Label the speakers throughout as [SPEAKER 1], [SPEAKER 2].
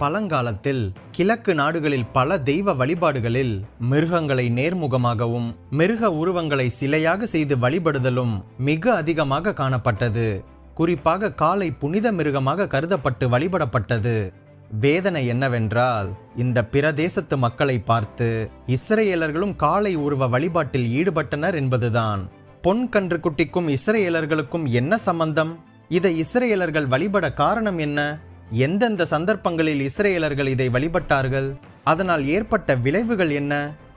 [SPEAKER 1] பழங்காலத்தில் கிழக்கு நாடுகளில் பல தெய்வ வழிபாடுகளில் மிருகங்களை நேர்முகமாகவும் மிருக உருவங்களை சிலையாக செய்து வழிபடுதலும் மிக அதிகமாக காணப்பட்டது. குறிப்பாக காலை புனித மிருகமாக கருதப்பட்டு வழிபடப்பட்டது. வேதனை என்னவென்றால் இந்த பிரதேசத்து மக்களை பார்த்து இஸ்ரேலர்களும் காளை உருவ வழிபாட்டில் ஈடுபட்டனர் என்பதுதான். பொன் கன்று குட்டிக்கும் இஸ்ரேலர்களுக்கும் என்ன சம்பந்தம்? இதை இஸ்ரேலர்கள் வழிபட காரணம் என்ன? எந்தெந்த சந்தர்ப்பங்களில் இஸ்ரேலர்கள் இதை வழிபட்டார்கள்? அதனால் ஏற்பட்ட விளைவுகள் என்ன?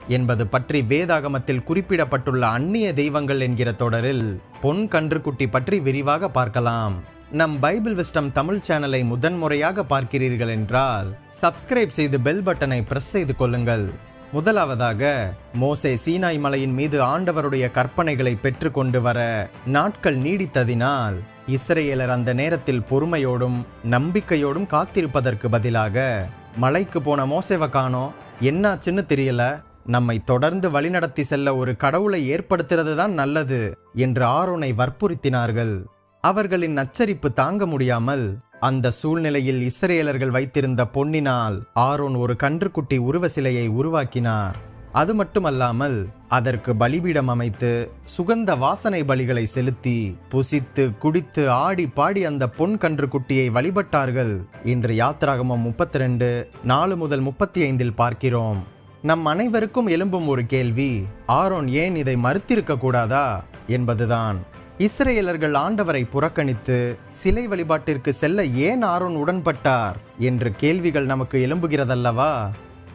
[SPEAKER 1] என்பது பற்றி வேதாகமத்தில் குறிப்பிடப்பட்டுள்ள அந்நிய தெய்வங்கள் என்கிற தொடரில் பொன் கன்றுக்குட்டி பற்றி விரிவாக பார்க்கலாம். நம் பைபிள் விஸ்டம் தமிழ் சேனலை முதன்முறையாக பார்க்கிறீர்கள் என்றால் சப்ஸ்கிரைப் செய்து பெல் பட்டனை பிரஸ் செய்து கொள்ளுங்கள். முதலாவதாக மோசே சீனாய் மலையின் மீது ஆண்டவருடைய கற்பனைகளை பெற்றுக்கொண்டு வர நாட்கள் நீடித்ததினால் இஸ்ரேலர் அந்த நேரத்தில் பொறுமையோடும் நம்பிக்கையோடும் காத்திருப்பதற்கு பதிலாக மலைக்கு போன மோசேவை காணோம் என்னாச்சுன்னு தெரியல. நம்மை தொடர்ந்து வழிநடத்தி செல்ல ஒரு கடவுளை ஏற்படுத்துறது தான் நல்லது என்று ஆரோனை வற்புறுத்தினார்கள். அவர்களின் நச்சரிப்பு தாங்க முடியாமல் அந்த சூழ்நிலையில் இஸ்ரேலர்கள் வைத்திருந்த பொன்னினால் ஆரோன் ஒரு கன்றுக்குட்டி உருவ சிலையை உருவாக்கினார். அது மட்டுமல்லாமல் அதற்கு பலிபீடம் அமைத்து சுகந்த வாசனை பலிகளை செலுத்தி புசித்து குடித்து ஆடி பாடி அந்த பொன் கன்றுக்குட்டியை வழிபட்டார்கள். இன்று யாத்திராகமம் முப்பத்தி ரெண்டு நாலு முதல் முப்பத்தி ஐந்தில் பார்க்கிறோம். நம் அனைவருக்கும் எழும்பும் ஒரு கேள்வி ஆரோன் ஏன் இதை மறுத்திருக்க கூடாதா? என்பதுதான். இஸ்ரேலர்கள் ஆண்டவரை புறக்கணித்து சிலை வழிபாட்டிற்கு செல்ல ஏன் ஆரோன் உடன்பட்டார்? என்று கேள்விகள் நமக்கு எழும்புகிறதல்லவா?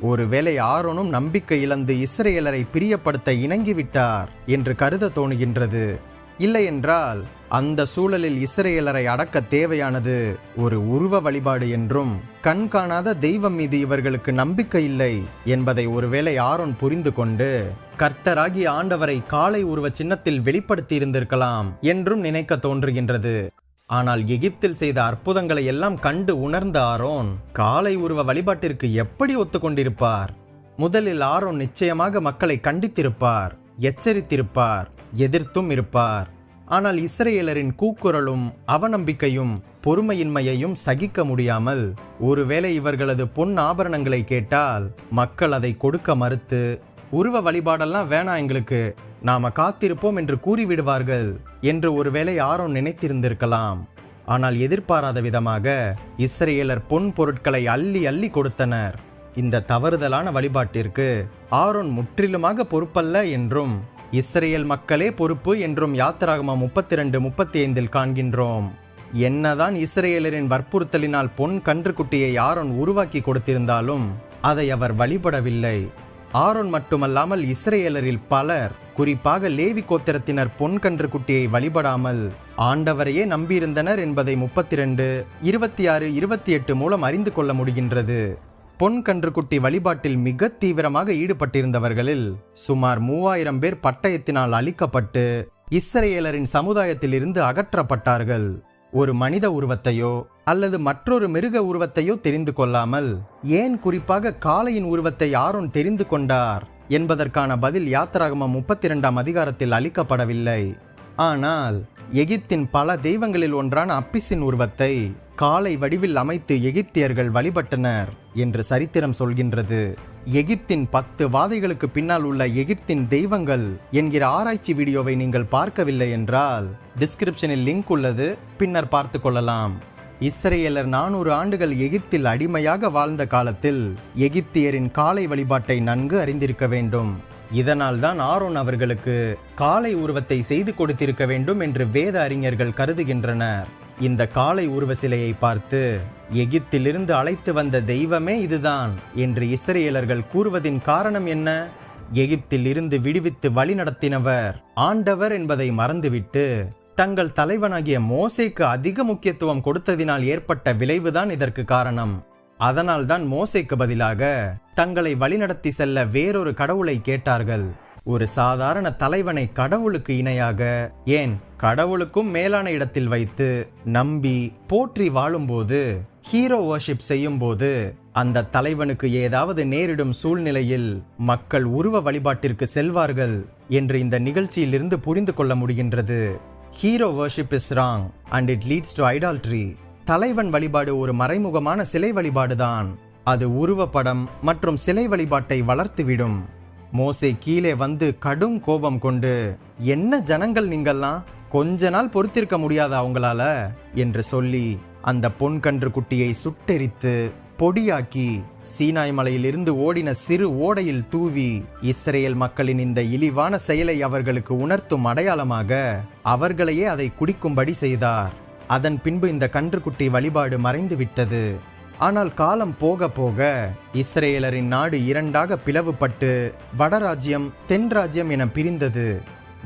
[SPEAKER 1] ஒருவேளை ஆரோனும் நம்பிக்கை இழந்து இஸ்ரேலரை பிரியப்படுத்த இணங்கிவிட்டார் என்று கருத தோணுகின்றது. இல்லையென்றால் அந்த சூழலில் இஸ்ரேலரை அடக்க தேவையானது ஒரு உருவ வழிபாடு என்றும் கண்காணாத தெய்வம் மீது இவர்களுக்கு நம்பிக்கை இல்லை என்பதை ஒருவேளை ஆரோன் புரிந்து கொண்டு கர்த்தராகி ஆண்டவரை காலை உருவ சின்னத்தில் வெளிப்படுத்தி இருந்திருக்கலாம் என்றும் நினைக்க தோன்றுகின்றது. ஆனால் எகிப்தில் செய்த அற்புதங்களை எல்லாம் கண்டு உணர்ந்த ஆரோன் காலை உருவ வழிபாட்டிற்கு எப்படி ஒத்துக்கொண்டிருப்பார்? முதலில் ஆரோன் நிச்சயமாக மக்களை கண்டித்திருப்பார் எச்சரித்திருப்பார் எதிர்த்தும் இருப்பார். ஆனால் இஸ்ரேலரின் கூக்குரலும் அவநம்பிக்கையும் பொறுமையின்மையையும் சகிக்க முடியாமல் ஒருவேளை இவர்களது பொன் ஆபரணங்களை கேட்டால் மக்கள் அதை கொடுக்க மறுத்து உருவ வழிபாடெல்லாம் வேணாம் எங்களுக்கு நாம காத்திருப்போம் என்று கூறிவிடுவார்கள் என்று ஒருவேளை ஆரோன் நினைத்திருந்திருக்கலாம். ஆனால் எதிர்பாராத விதமாக இஸ்ரேலர் பொன் பொருட்களை அள்ளி அள்ளி கொடுத்தனர். இந்த தவறுதலான வழிபாட்டிற்கு ஆரோன் முற்றிலுமாக பொறுப்பல்ல என்றும் இஸ்ரேல் மக்களே பொறுப்பு என்றும் யாத்திராகமா முப்பத்தி ரெண்டு முப்பத்தி ஐந்தில் காண்கின்றோம். என்னதான் இஸ்ரேலரின் வற்புறுத்தலினால் பொன் கன்றுக்குட்டியை ஆரோன் உருவாக்கி கொடுத்திருந்தாலும் அதை அவர் வழிபடவில்லை. ஆரோன் மட்டுமல்லாமல் இஸ்ரேலரில் பலர் குறிப்பாக லேவி கோத்திரத்தினர் பொன் கன்றுக்குட்டியை வழிபடாமல் ஆண்டவரையே நம்பியிருந்தனர் என்பதை முப்பத்தி ரெண்டு இருபத்தி ஆறு இருபத்தி எட்டு மூலம் அறிந்து கொள்ள முடிகின்றது. பொன் கன்றுக்குட்டி வழிபாட்டில் மிக தீவிரமாக ஈடுபட்டிருந்தவர்களில் சுமார் மூவாயிரம் பேர் பட்டயத்தினால் அழிக்கப்பட்டு இஸ்ரேலரின் சமுதாயத்திலிருந்து அகற்றப்பட்டார்கள். ஒரு மனித உருவத்தையோ அல்லது மற்றொரு மிருக உருவத்தையோ தெரிந்து கொள்ளாமல் ஏன் குறிப்பாக காளையின் உருவத்தை ஆரோன் தெரிந்து கொண்டார் என்பதற்கான பதில் யாத்திராகமம் முப்பத்தி இரண்டாம் அதிகாரத்தில் அளிக்கப்படவில்லை. ஆனால் எகிப்தின் பல தெய்வங்களில் ஒன்றான அப்பிஸின் உருவத்தை காளை வடிவில் அமைத்து எகிப்தியர்கள் வழிபட்டனர் என்று சரித்திரம் சொல்கின்றது. எகிப்தின் பத்து வாதைகளுக்கு பின்னால் உள்ள எகிப்தின் தெய்வங்கள் என்கிற ஆராய்ச்சி வீடியோவை நீங்கள் பார்க்கவில்லை என்றால் டிஸ்கிரிப்ஷனில் லிங்க் உள்ளது. பின்னர் பார்த்து கொள்ளலாம். இஸ்ரேலர் நானூறு ஆண்டுகள் எகிப்தில் அடிமையாக வாழ்ந்த காலத்தில் எகிப்தியரின் காலை வழிபாட்டை நன்கு அறிந்திருக்க வேண்டும். இதனால் தான் ஆரோன் அவர்களுக்கு காலை உருவத்தை செய்து கொடுத்திருக்க வேண்டும் என்று வேத அறிஞர்கள் கருதுகின்றனர். இந்த காளை உருவ சிலையை பார்த்து எகிப்திலிருந்து அழைத்து வந்த தெய்வமே இதுதான் என்று இஸ்ரேலர்கள் கூறுவதின் காரணம் என்ன? எகிப்தில் இருந்து விடுவித்து வழிநடத்தினவர் ஆண்டவர் என்பதை மறந்துவிட்டு தங்கள் தலைவனாகிய மோசேக்கு அதிக முக்கியத்துவம் கொடுத்ததினால் ஏற்பட்ட விளைவுதான் இதற்கு காரணம். அதனால்தான் மோசேக்கு பதிலாக தங்களை வழிநடத்தி செல்ல வேறொரு கடவுளை கேட்டார்கள். ஒரு சாதாரண தலைவனை கடவுளுக்கு இணையாக ஏன் கடவுளுக்கும் மேலான இடத்தில் வைத்து நம்பி போற்றி வாழும்போது ஹீரோ வர்ஷிப் செய்யும் போது அந்த தலைவனுக்கு ஏதாவது நேரிடும் சூழ்நிலையில் மக்கள் உருவ வழிபாட்டிற்கு செல்வார்கள் என்று இந்த நிகழ்ச்சியிலிருந்து புரிந்து கொள்ள முடிகின்றது. Hero worship is wrong and it leads to idolatry தலைவன் வழிபாடு ஒரு மறைமுகமான சிலை வழிபாடுதான். அது உருவப்படம் மற்றும் சிலை வழிபாட்டை வளர்த்துவிடும். மோசே கீழே வந்து கடும் கோபம் கொண்டு என்ன ஜனங்கள் நீங்கள்லாம்? கொஞ்ச நாள் பொறுத்திருக்க முடியாதா அவங்களால என்று சொல்லி அந்த பொன்கன்று குட்டியை சுட்டெரித்து பொடியாக்கி சீனாய் மலையிலிருந்து ஓடின சிறு ஓடையில் தூவி இஸ்ரேல் மக்களின் இந்த இழிவான செயலை அவர்களுக்கு உணர்த்தும் அடையாளமாக அவர்களையே அதை குடிக்கும்படி செய்தார். அதன் பின்பு இந்த கன்றுக்குட்டி வழிபாடு மறைந்து விட்டது ஆனால் காலம் போக போக இஸ்ரேலரின் நாடு இரண்டாக பிளவுபட்டு வடராஜ்யம் தென் ராஜ்யம் என பிரிந்தது.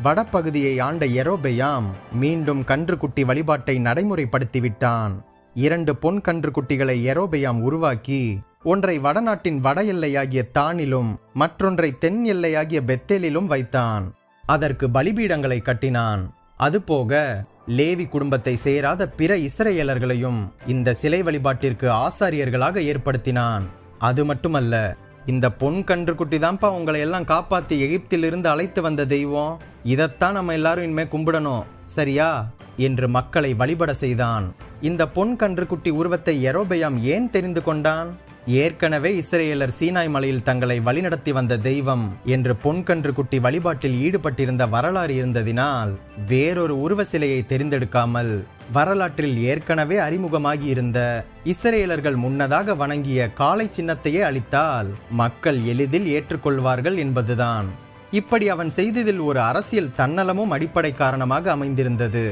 [SPEAKER 1] வடப்பகுதியை ஆண்ட எரோபெயாம் மீண்டும் கன்றுக்குட்டி வழிபாட்டை நடைமுறைப்படுத்திவிட்டான். இரண்டு பொன் கன்றுக்குட்டிகளை எரோபெயாம் உருவாக்கி ஒன்றை வடநாட்டின் வட எல்லையாகிய தானிலும் மற்றொன்றை தென் எல்லையாகிய பெத்தேலிலும் வைத்தான். அதற்கு பலிபீடங்களை கட்டினான். அதுபோக லேவி குடும்பத்தை சேராத பிற இஸ்ரேலர்களையும் இந்த சிலை வழிபாட்டிற்கு ஆசாரியர்களாக ஏற்படுத்தினான். அது மட்டுமல்ல இந்த பொன் கன்றுக்குட்டி தான்ப்பா உங்களை எல்லாம் காப்பாத்தி எகிப்திலிருந்து அழைத்து வந்த தெய்வம். இதைத்தான் நம்ம எல்லாரும் இனிமே கும்பிடணும் சரியா? என்று மக்களை வழிபட செய்தான். இந்த பொன் கன்றுக்குட்டி உருவத்தை எரோபயாம் ஏன் தெரிந்து கொண்டான்? ஏற்கனவே இஸ்ரேலர் சீனாய் மலையில் தங்களை வழிநடத்தி வந்த தெய்வம் என்று பொன்கன்று குட்டி வழிபாட்டில் ஈடுபட்டிருந்த வரலாறு இருந்ததினால் வேறொரு உருவ சிலையை தெரிந்தெடுக்காமல் வரலாற்றில் ஏற்கனவே அறிமுகமாகி இருந்த இஸ்ரேலர்கள் முன்னதாக வணங்கிய காலை சின்னத்தையே அளித்தால் மக்கள் எளிதில் ஏற்றுக்கொள்வார்கள் என்பதுதான். இப்படி அவன் செய்ததில் ஒரு அரசியல் தன்னலமும் அடிப்படை காரணமாக அமைந்திருந்தது.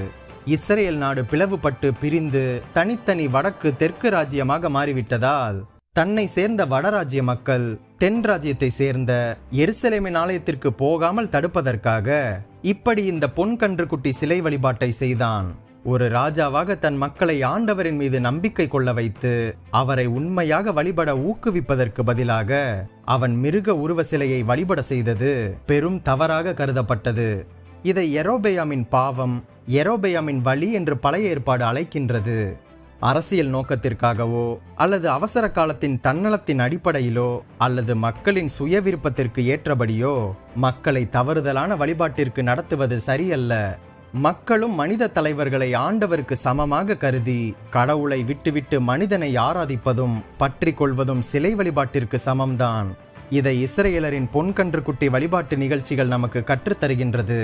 [SPEAKER 1] இஸ்ரேல் நாடு பிளவுபட்டு பிரிந்து தனித்தனி வடக்கு தெற்கு ராஜ்யமாக மாறிவிட்டதால் தன்னை சேர்ந்த வடராஜ்ய மக்கள் தென் ராஜ்யத்தை சேர்ந்த எருசலேமின் ஆலயத்திற்கு போகாமல் தடுப்பதற்காக இப்படி இந்த பொன் கன்றுக்குட்டி சிலை வழிபாட்டை செய்தான். ஒரு ராஜாவாக தன் மக்களை ஆண்டவரின் மீது நம்பிக்கை கொள்ள வைத்து அவரை உண்மையாக வழிபட ஊக்குவிப்பதற்கு பதிலாக அவன் மிருக உருவ சிலையை வழிபட செய்தது பெரும் தவறாக கருதப்பட்டது. இதை எரோபேயாமின் பாவம் எரோபேயாமின் வழி என்று பழைய ஏற்பாடு அழைக்கின்றது. அரசியல் நோக்கத்திற்காகவோ அல்லது அவசர காலத்தின் தன்னலத்தின் அடிப்படையிலோ அல்லது மக்களின் சுய விருப்பத்திற்கு ஏற்றபடியோ மக்களை தவறுதலான வழிபாட்டிற்கு நடத்துவது சரியல்ல. மக்களும் மனித தலைவர்களை ஆண்டவருக்கு சமமாக கருதி கடவுளை விட்டுவிட்டு மனிதனை ஆராதிப்பதும் பற்றி கொள்வதும் சிலை வழிபாட்டிற்கு சமம்தான். இதை இஸ்ரேலரின் பொன்கன்றுக்குட்டி வழிபாட்டு நிகழ்ச்சிகள் நமக்கு கற்றுத்தருகின்றது.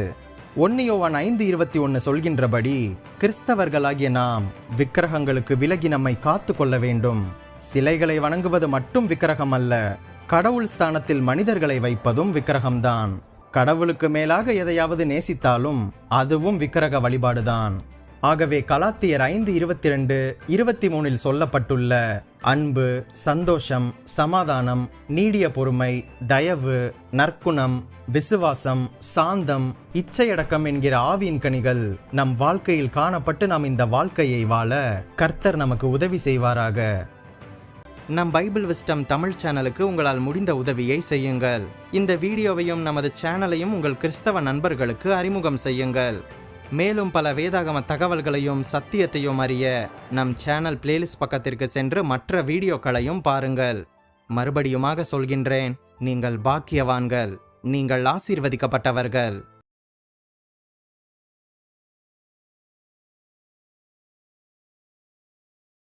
[SPEAKER 1] ஒன்னியோவான் ஐந்து இருபத்தி ஒன்று சொல்கின்றபடி கிறிஸ்தவர்களாகிய நாம் விக்கிரகங்களுக்கு விலகி நம்மை காத்து கொள்ள வேண்டும். சிலைகளை வணங்குவது மட்டும் விக்கிரகம் அல்ல கடவுள் ஸ்தானத்தில் மனிதர்களை வைப்பதும் விக்கிரகம்தான். கடவுளுக்கு மேலாக எதையாவது நேசித்தாலும் அதுவும் விக்கிரக வழிபாடுதான். ஆகவே கலாத்தியர் ஐந்து இருபத்தி ரெண்டு இருபத்தி மூணில் சொல்லப்பட்டுள்ள அன்பு சந்தோஷம் சமாதானம் நீடிய பொறுமை தயவு நற்குணம் விசுவாசம் சாந்தம் இச்சையடக்கம் என்கிற ஆவியின் கனிகள் நம் வாழ்க்கையில் காணப்பட்டு நாம் இந்த வாழ்க்கையை வாழ கர்த்தர் நமக்கு உதவி செய்வாராக. நம் பைபிள் விஸ்டம் தமிழ் சேனலுக்கு உங்களால் முடிந்த உதவியை செய்யுங்கள். இந்த வீடியோவையும் நமது சேனலையும் உங்கள் கிறிஸ்தவ நண்பர்களுக்கு அறிமுகம் செய்யுங்கள். மேலும் பல வேதாகம தகவல்களையும் சத்தியத்தையும் அறிய நம் சேனல் பிளேலிஸ்ட் பக்கத்திற்கு சென்று மற்ற வீடியோக்களையும் பாருங்கள். மறுபடியுமாக சொல்கின்றேன் நீங்கள் பாக்கியவான்கள் நீங்கள் ஆசீர்வதிக்கப்பட்டவர்கள்.